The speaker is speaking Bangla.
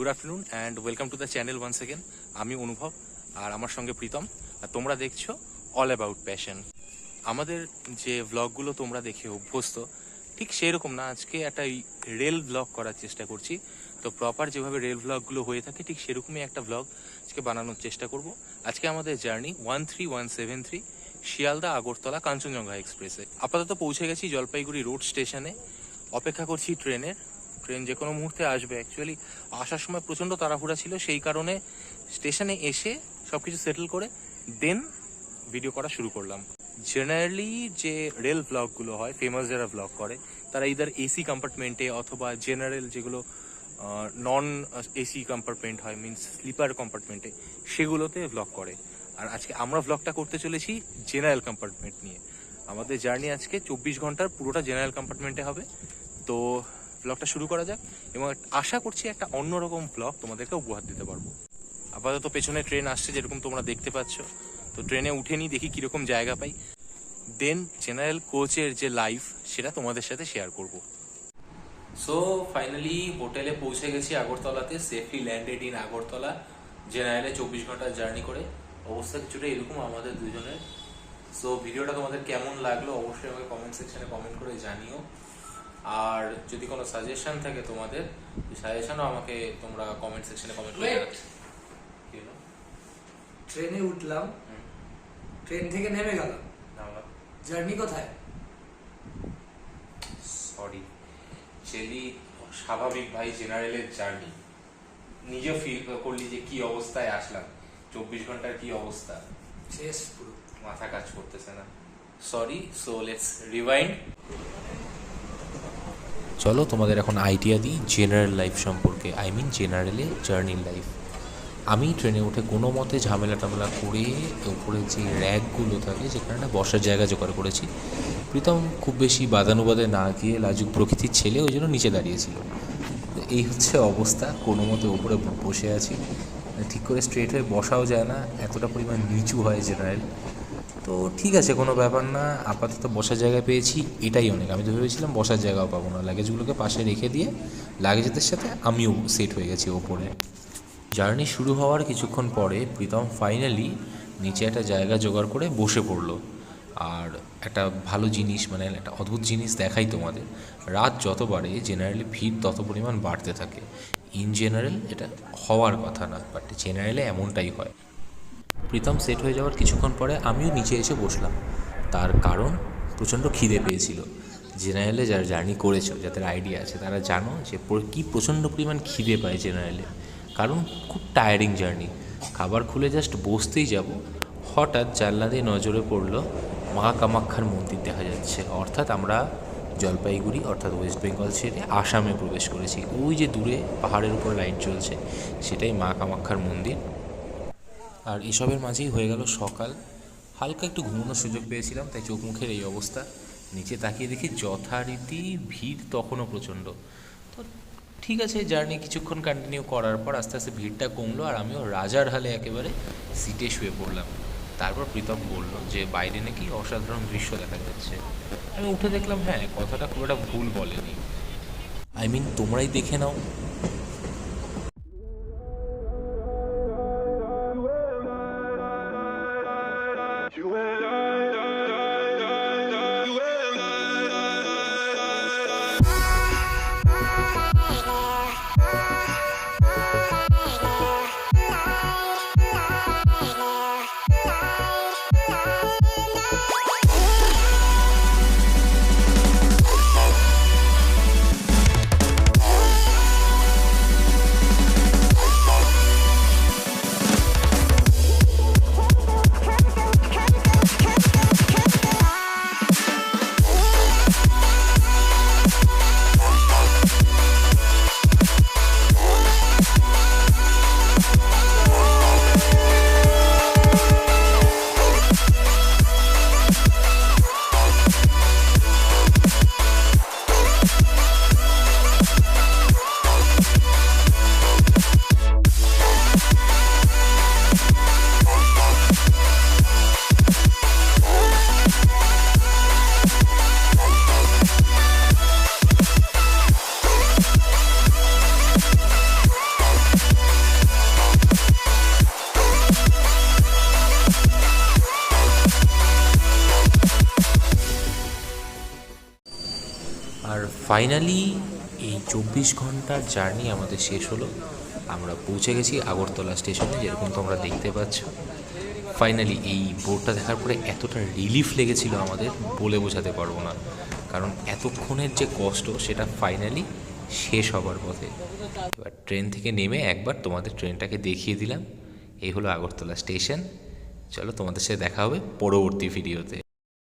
Good afternoon and welcome to the channel one second আমি অনুভব আর আমার সঙ্গে প্রীতম। আর তোমরা দেখছ অল অ্যাবাউট প্যাশন আমাদের যে ভ্লগগুলো তোমরা দেখে অভ্যস্ত, ঠিক সেরকম না, আজকে একটা রেল ব্লগ করার চেষ্টা করছি। তো প্রপার যেভাবে রেল ভ্লগগুলো হয়ে থাকে, ঠিক সেরকমই একটা ভ্লগ আজকে বানানোর চেষ্টা করব। আজকে আমাদের journey one three one seven three Sealdah Agartala Kanchenjunga এক্সপ্রেসে। আপাতত পৌঁছে গেছি জলপাইগুড়ি রোড স্টেশনে। অপেক্ষা করছি ট্রেনের। ট্রেন যে কোনো মুহূর্তে আসবে। অ্যাকচুয়ালি আসার সময় প্রচণ্ড তাড়াহুড়া ছিল, সেই কারণে স্টেশনে এসে সব কিছু সেটেল করে দেন ভিডিও করা শুরু করলাম। জেনারেলি যে রেল ব্লগগুলো হয় ফেমাস যারা ব্লগ করে, তারা ইদার এসি কম্পার্টমেন্টে অথবা জেনারেল যেগুলো নন এসি কম্পার্টমেন্ট হয় মিনস স্লিপার কম্পার্টমেন্টে সেগুলোতে ব্লগ করে। আর আজকে আমরা ব্লগটা করতে চলেছি জেনারেল কম্পার্টমেন্ট নিয়ে। আমাদের জার্নি আজকে চব্বিশ ঘণ্টার পুরোটা জেনারেল কম্পার্টমেন্টে হবে। তো ব্লগটা শুরু করা যাক এবং আশা করছি একটা অন্যরকম ব্লগ তোমাদেরকে উপহার দিতে পারব। আপাতত পেছনে ট্রেন আসছে যেরকম তোমরা দেখতে পাচ্ছ। তো ট্রেনে উঠে নিই, দেখি কীরকম জায়গা পাই। দেন জেনারেল কোচের যে লাইফ সেটা তোমাদের সাথে শেয়ার করব। সো ফাইনালি হোটেলে পৌঁছে গেছি আগরতলাতে সেফলি ল্যান্ডেড ইন আগরতলা। জেনারেলে চব্বিশ ঘণ্টার জার্নি করে। অবস্থা কিছুটা এরকম আমাদের দুজনের। সো ভিডিওটা তোমাদের কেমন লাগল অবশ্যই আমাকে কমেন্ট সেকশনে কমেন্ট করে জানিও। আর যদি কোনো সাজেশন থাকে তোমাদের সাজেশনও আমাকে তোমরা কমেন্ট সেকশনে কমেন্ট করে? ট্রেনে উঠলাম ট্রেন থেকে নেমে গেলাম। জার্নি কোথায়? সরি চেলি স্বাভাবিক ভাই জেনারেলের জার্নি নিজে ফিল করলি যে কি অবস্থায় আসলাম। চব্বিশ ঘণ্টার কি অবস্থা? শেষ পুরো। মাথা কাজ করতেছে না। সরি সো লেটস রিভাইন্ড চলো তোমাদের এখন আইডিয়া দিই জেনারেল লাইফ সম্পর্কে আই মিন জেনারেলে জার্নি লাইফ আমি ট্রেনে উঠে কোনো মতে ঝামেলা টামেলা করে উপরে যে র্যাকগুলো থাকে যেখানে বসার জায়গা জোগাড় করেছি, প্রীতম খুব বেশি বাদানুবাদে না গিয়ে লাজুক প্রকৃতির ছেলে, ওই জন্য নিচে দাঁড়িয়েছিল। এই হচ্ছে অবস্থা, কোনো মতে ওপরে বসে আছি। ঠিক করে স্ট্রেট হয়ে বসাও যায় না, এতটা পরিমাণ নিচু হয় জেনারেল তো ঠিক আছে, কোনো ব্যাপার না। আপাতত বসার জায়গা পেয়েছি, এটাই অনেক। আমি তো ভেবেছিলাম বসার জায়গাও পাবো না। লাগেজগুলোকে পাশে রেখে দিয়ে লাগেজেদের সাথে আমিও সেট হয়ে গেছি ওপরে। জার্নি শুরু হওয়ার কিছুক্ষণ পরে প্রীতম ফাইনালি নিচে একটা জায়গা জোগাড় করে বসে পড়ল। আর একটা ভালো জিনিস মানে একটা অদ্ভুত জিনিস দেখাই তোমাদের। রাত যত বাড়ে জেনারেলি ভিড় তত পরিমাণ বাড়তে থাকে। ইন জেনারেল এটা হওয়ার কথা না বাট জেনারেলে এমনটাই হয়। প্রীতম সেট হয়ে যাওয়ার কিছুক্ষণ পরে আমিও নিচে এসে বসলাম। তার কারণ প্রচণ্ড খিদে পেয়েছিল। জেনারেলে যারা জার্নি করেছ, যাদের আইডিয়া আছে, তারা জানো যে কী প্রচণ্ড পরিমাণ খিদে পায় জেনারেলে। কারণ খুব টায়ারিং জার্নি। খাবার খুলে জাস্ট বসতেই যাব। হঠাৎ জানলা দিয়ে নজরে পড়ল মা কামাক্ষার মন্দির দেখা যাচ্ছে। অর্থাৎ আমরা জলপাইগুড়ি, অর্থাৎ ওয়েস্ট বেঙ্গল ছেড়ে আসামে প্রবেশ করেছি। ওই যে দূরে পাহাড়ের উপর লাইট জ্বলছে, সেটাই মা কামাক্ষার মন্দির। আর এসবের মাঝেই হয়ে গেল সকাল। হালকা একটু ঘুমানোর সুযোগ পেয়েছিলাম, তাই চোখ মুখের এই অবস্থা। নিচে তাকিয়ে দেখি যথারীতি ভিড় তখনও প্রচণ্ড। তো ঠিক আছে, জার্নি কিছুক্ষণ কন্টিনিউ করার পর আস্তে আস্তে ভিড়টা কমলো আর আমিও রাজার হালে একেবারে সিটে শুয়ে পড়লাম। তারপর প্রীতম বলল যে, বাইরে নাকি অসাধারণ দৃশ্য দেখা যাচ্ছে। আমি উঠে দেখলাম হ্যাঁ কথাটা খুব একটা ভুল বলেনি। আই মিন তোমরাই দেখে নাও। আর ফাইনালি এই চব্বিশ ঘণ্টার জার্নি আমাদের শেষ হলো। আমরা পৌঁছে গেছি আগরতলা স্টেশনে যেরকম তোমরা দেখতে পাচ্ছ। ফাইনালি এই বোর্ডটা দেখার পরে এতটা রিলিফ লেগেছিল আমাদের, বলে বোঝাতে পারব না। কারণ এতক্ষণের যে কষ্ট, সেটা ফাইনালি শেষ হবার পথে। এবার ট্রেন থেকে নেমে একবার তোমাদের ট্রেনটাকে দেখিয়ে দিলাম। এই হলো আগরতলা স্টেশন চলো তোমাদের সাথে দেখা হবে পরবর্তী ভিডিওতে